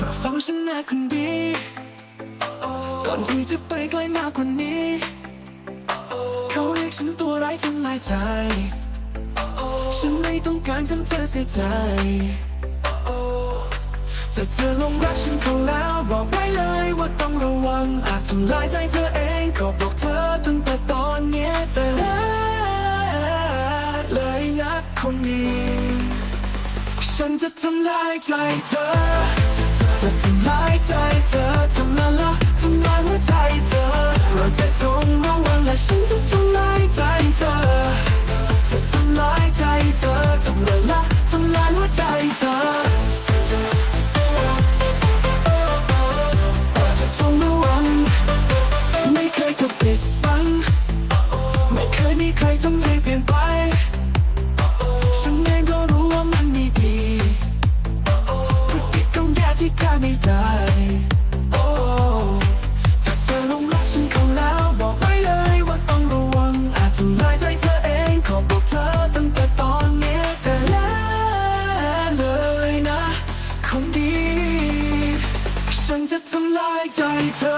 ปฟังฉันนะคนดีก่อนที่จะไปไกลมากกว่านี้ เขาเรียกฉันตัวร้ายทำลายใจ ฉันไม่ต้องการทำเธอเสียใจถ้าเธอลงรักฉันเขาแล้วบอกไว้เลยว่าต้องระวัง อาจทำลายใจเธอเองขอบอกเธอตั้งแต่ตอนนี้แต่ล้วเลยนะคนนี้ ฉันจะทำลายใจเธอ จะทำลายใจเธอทำลายละทำลายหัวใจเธอเราจะจงระวังและฉันจะทำลายใจเธอจะทำลายใจเธอทำลายละทำลายหัวใจเธอจะจงระวังไม่เคยจะปิด เธอ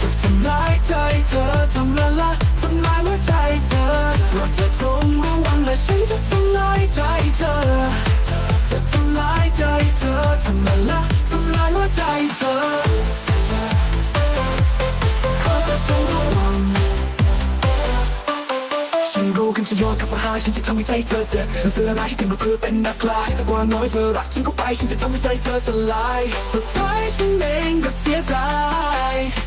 จะทำลายใจเธอทำละละทำลายหัวใจเธอเราจะจงระวังและฉันจะทำลายใจเธอจะทำลายใจเธอทำละละทำลายหัวใจเธอ ย้อนกลับมาหาฉันจะทำให้ใจเธอเจ็บหนังสืออะไรที่ถึงมาเพื่อเป็นนักลายสักวันน้อยเธอรักฉันก็ไปฉันจะทำให้ใจเธอสลายสุดท้ายฉันเองก็เสียใจ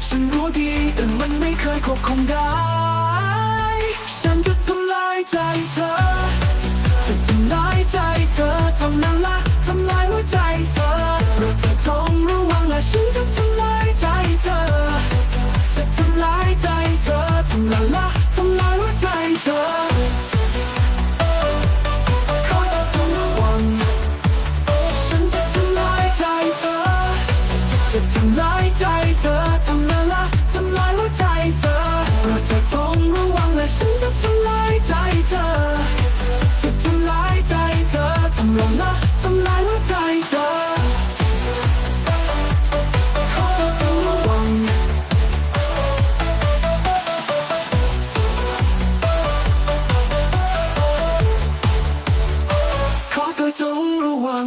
ฉันรู้ดีแต่มันไม่เคยควบคุมได้ ฉันจะทำลายใจเธอ ก็จง